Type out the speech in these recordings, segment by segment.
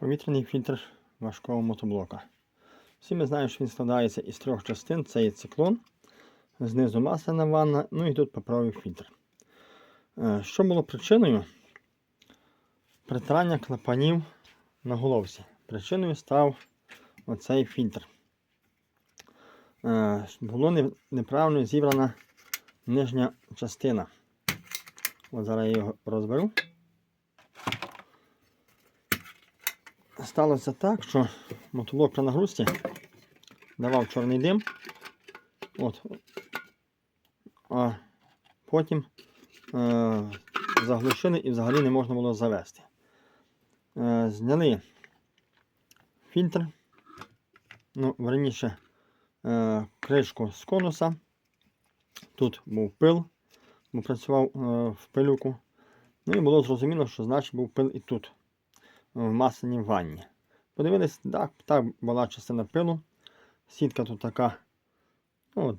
Повітряний фільтр важкого мотоблока. Всі ми знаємо, що він складається із трьох частин. Це є циклон, знизу масляна ванна, ну і тут паперовий фільтр. Е, Що було причиною? Притирання клапанів на головці. Причиною став оцей фільтр. Е, Було не- неправильно зібрана нижня частина. От зараз я його розберу. Сталося так, що мотоблок при нагрузці давав чорний дим. От. А потім е, заглушили і взагалі не можна було завести. Е, зняли фільтр, ну, верніше, е, кришку з конуса. Тут був пил, бо працював е, в пилюку. Ну і було зрозуміло, що значить був пил і тут, в масляній ванні. Подивились, так, так була частина пилу. Сітка тут така, ну,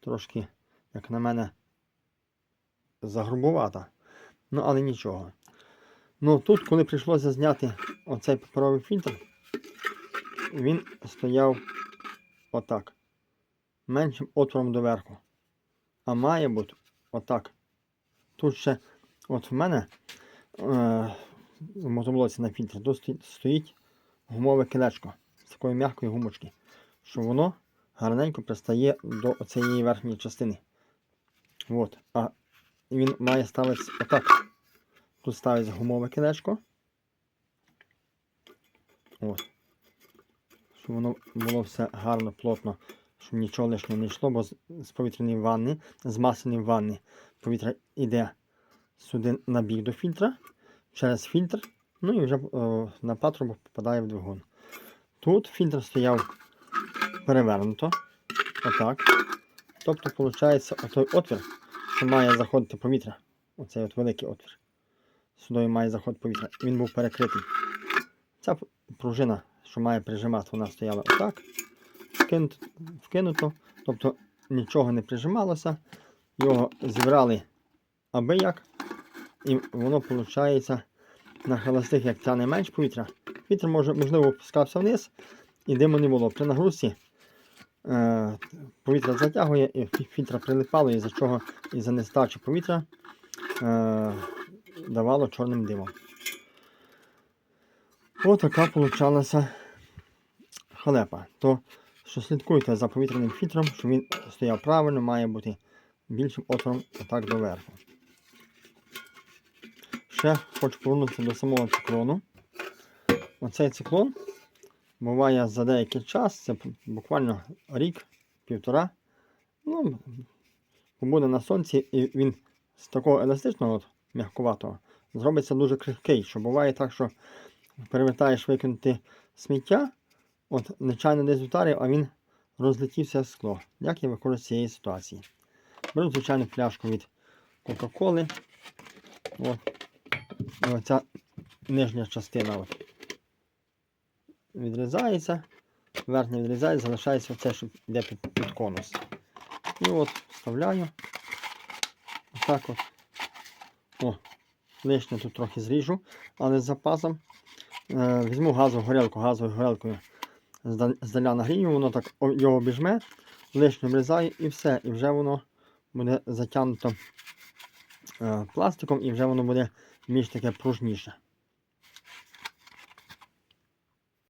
трошки, як на мене, загрубувата. Ну, але нічого. Ну тут, коли прийшлося зняти оцей паперовий фільтр, він стояв отак. Меншим отвором доверху. А має бути отак. Тут ще, от в мене е, в мотоблоці на фільтрі, тут стоїть гумове кілечко з такої м'якої гумочки, що воно гарненько пристає до цієї верхньої частини. От. А він має ставитися отак. Тут ставиться гумове кілечко. От. Щоб воно було все гарно, плотно, щоб нічого лишнього не йшло, бо з повітряної ванни, з масляної ванни повітря йде сюди на бік до фільтра, через фільтр, ну і вже е, на патрубок попадає в двигун. Тут фільтр стояв перевернуто. Отак. Тобто, виходить, отой отвір, що має заходити повітря. Оцей от великий отвір. Сюди має заходити повітря. Він був перекритий. Ця пружина, що має прижимати, вона стояла отак. Вкинуто. Тобто нічого не прижималося. Його зібрали аби як. І воно виходить на холостих, як тяне менш повітря. Вітер може, можливо опускався вниз, і диму не було. При нагрузці е, повітря затягує і фі- фільтр прилипало, із-за чого із-за нестачі повітря е, давало чорним димом. Ось така получалася халепа. То що слідкуйте за повітряним фільтром, щоб він стояв правильно, має бути більшим отвором отак доверху. Ще хочу повернутися до самого циклону. Оцей циклон буває за деякий час, це буквально рік, півтора. Ну, побуде на сонці, і він з такого еластичного, от, м'якуватого, зробиться дуже крихкий. Що буває так, що перевертаєш викинути сміття, от нечайно десь вдарив, а він розлетівся в скло. Як я виходжу з цієї ситуації? Беру звичайну пляшку від Кока-Коли. От. Оця нижня частина от. відрізається, верхня відрізається, залишається оце, що йде під, під конус. І от вставляю. Отак от. О, лишнє тут трохи зріжу, але з запасом. Е, візьму газову горілку, газовою горілкою зда- здаля нагрію, воно так його обіжме, лишнє врізаю і все. І вже воно буде затягнуто е, пластиком, і вже воно буде mieć takie próżniejsze.